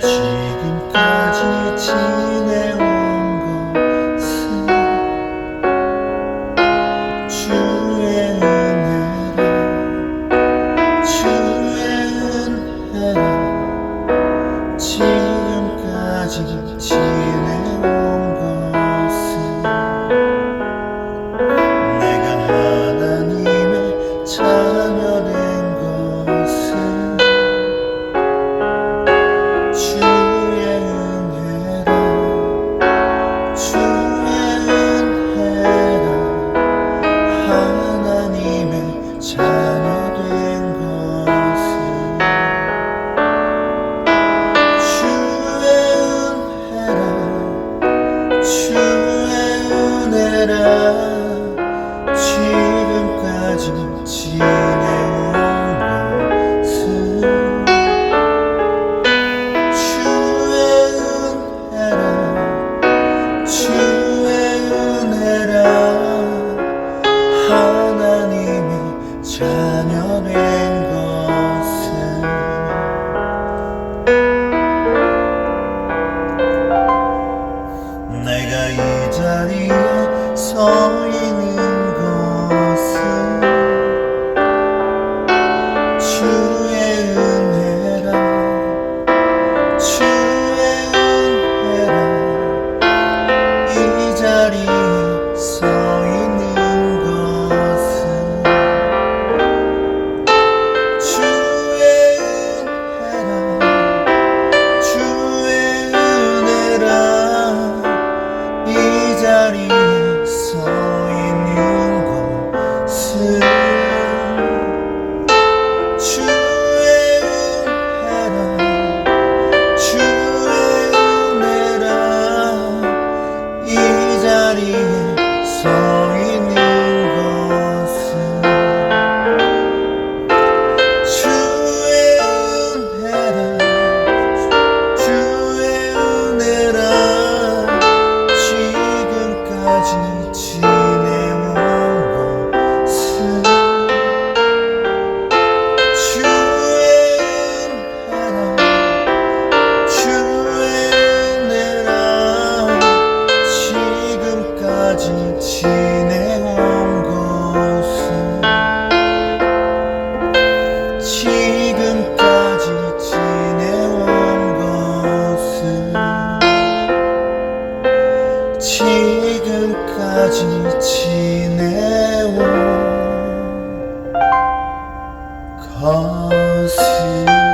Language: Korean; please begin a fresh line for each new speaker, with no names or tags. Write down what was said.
지금까지 지내온 것은 주의 은혜라 주의 은혜라 지금까지 지내온 주의 은혜라 지금까지 지내온 것은 주의 은혜라 주의 은혜라 하나님의 자녀 된 것은 이 지내온 것은 지금까지 지내온 것은 지금까지 지내온 것은